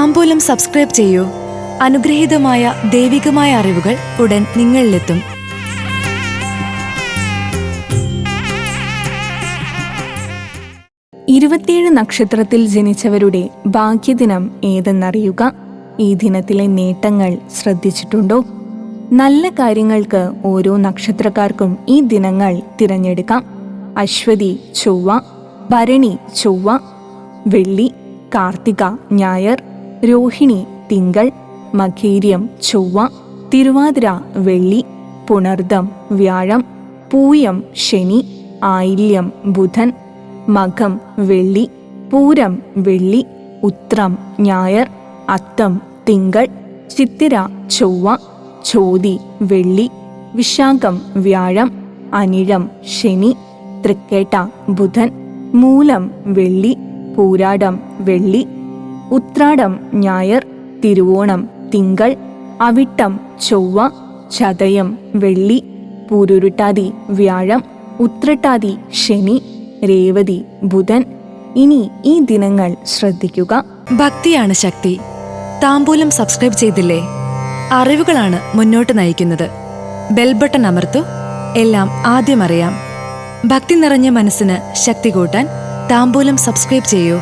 താമ്പൂലം subscribe ചെയ്യൂ. അനുഗ്രഹീതമായ ദൈവികമായ അറിവുകൾ ഉടൻ നിങ്ങളിലെത്തും. ഇരുപത്തിയേഴ് നക്ഷത്രത്തിൽ ജനിച്ചവരുടെ ഭാഗ്യദിനം ഏതെന്നറിയുക? ഈ ദിനത്തിലെ നേട്ടങ്ങൾ ശ്രദ്ധിച്ചിട്ടുണ്ടോ? നല്ല കാര്യങ്ങൾക്ക് ഓരോ നക്ഷത്രക്കാർക്കും ഈ ദിനങ്ങൾ തിരഞ്ഞെടുക്കാം. അശ്വതി ചൊവ്വ ഭരണി ചൊവ്വ വെള്ളി കാർത്തിക ഞായർ രോഹിണി തിങ്കൾ മഖീര്യം ചൊവ്വ തിരുവാതിര വെള്ളി പുണർദം വ്യാഴം പൂയം ശനി ആയില്യം ബുധൻ മകം വെള്ളി പൂരം വെള്ളി ഉത്രം ഞായർ അത്തം തിങ്കൾ ചിത്തിര ചൊവ്വ ചോതി വെള്ളി വിശാഖം വ്യാഴം അനിഴം ശനി തൃക്കേട്ട ബുധൻ മൂലം വെള്ളി പൂരാടം വെള്ളി ഉത്രാടം ഞായർ തിരുവോണം തിങ്കൾ അവിട്ടം ചൊവ്വ ചതയം വെള്ളി പൂരുരുട്ടാതി വ്യാഴം ഉത്രട്ടാതി ശനി രേവതി ബുധൻ. ഇനി ഈ ദിനങ്ങൾ ശ്രദ്ധിക്കുക. ഭക്തിയാണ് ശക്തി. താമ്പൂലം സബ്സ്ക്രൈബ് ചെയ്തില്ലേ? അറിവുകളാണ് മുന്നോട്ട് നയിക്കുന്നത്. ബെൽബട്ടൺ അമർത്തു. എല്ലാം ആദ്യം അറിയാം. ഭക്തി നിറഞ്ഞ മനസ്സിന് ശക്തി കൂട്ടാൻ താമ്പൂലം സബ്സ്ക്രൈബ് ചെയ്യൂ.